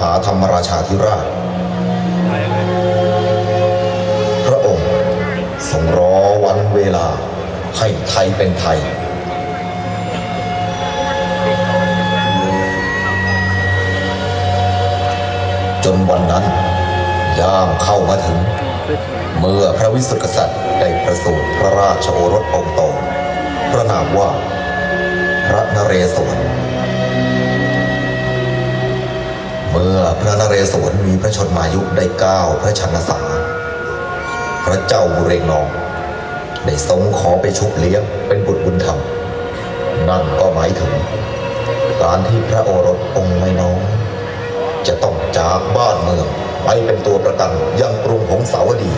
หาธรรมราชาธิราช พระองค์ทรงรอวันเวลาให้ไทยเป็นไทย จนวันนั้นย่างเข้ามาถึง เมื่อพระวิสุทธิกษัตริย์ได้ประสูติพระราชโอรสองค์โตพระนามว่า พระนเรศวร เมื่อพระนเรศวรมีพระชนมายุได้เก้าพระชนษาพระเจ้าบุเรงนองได้ทรงขอไปชุบเลี้ยงเป็นบุตรบุญธรรม นั่นก็หมายถึง การที่พระโอรสองค์ไม่น้อยจะต้องจากบ้านเมืองไปเป็นตัวประกันยังกรุงหงสาวดี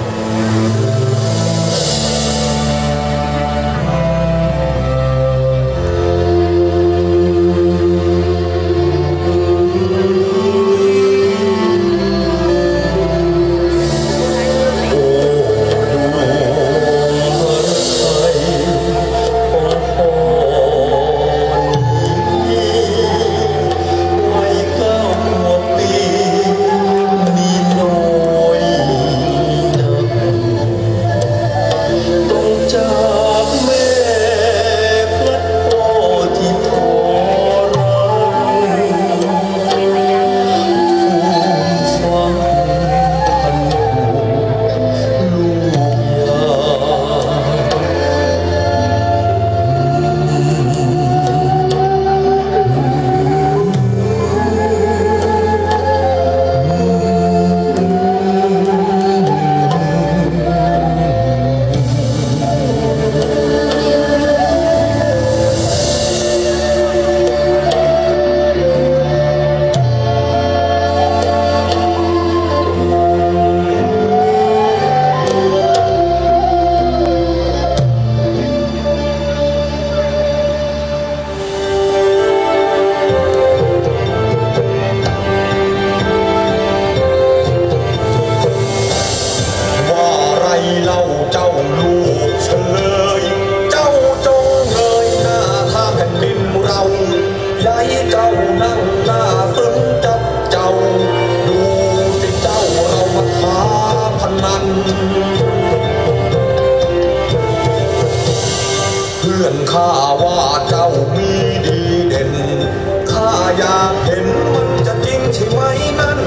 อยากเห็นมันจะจริงใช่ไหมนั่น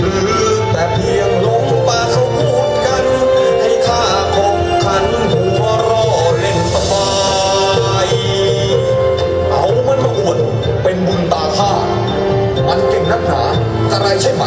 หรือแต่เพียงลงปาเขาพูดกัน ให้ข้าคบขันหัวรอเล่นสบาย เอามันมาอวดเป็นบุญตาข้า มันเก่งนักหนาอะไรใช่ไหม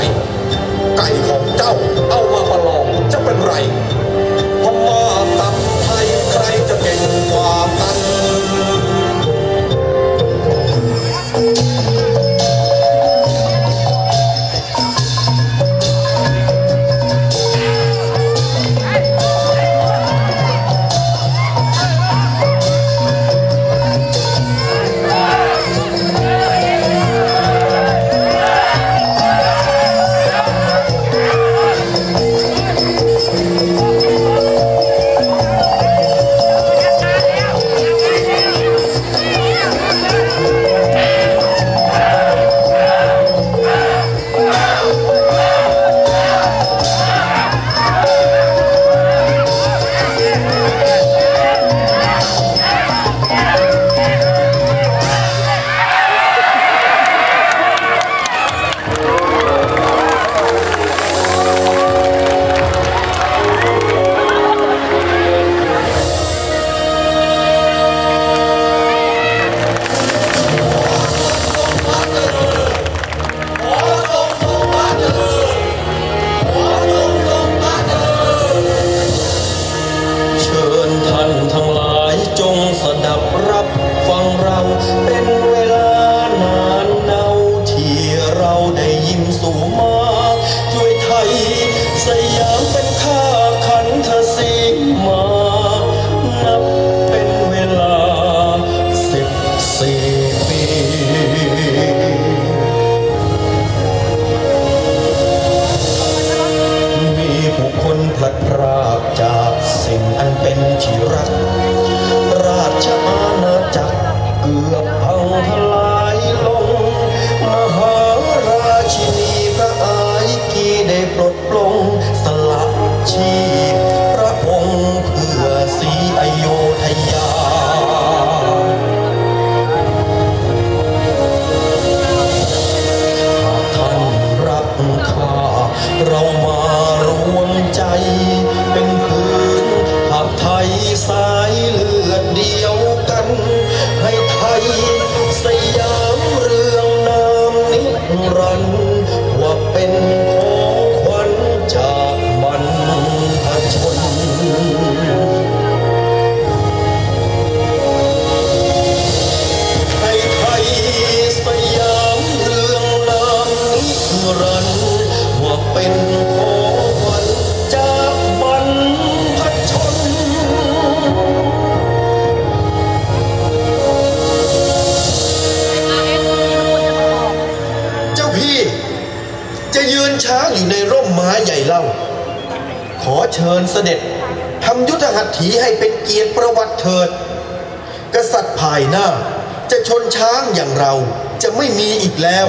เสด็จทำยุทธหัตถีให้เป็นเกียรติประวัติเถิด กษัตริย์ภายหน้าจะชนช้างอย่างเราจะไม่มีอีกแล้ว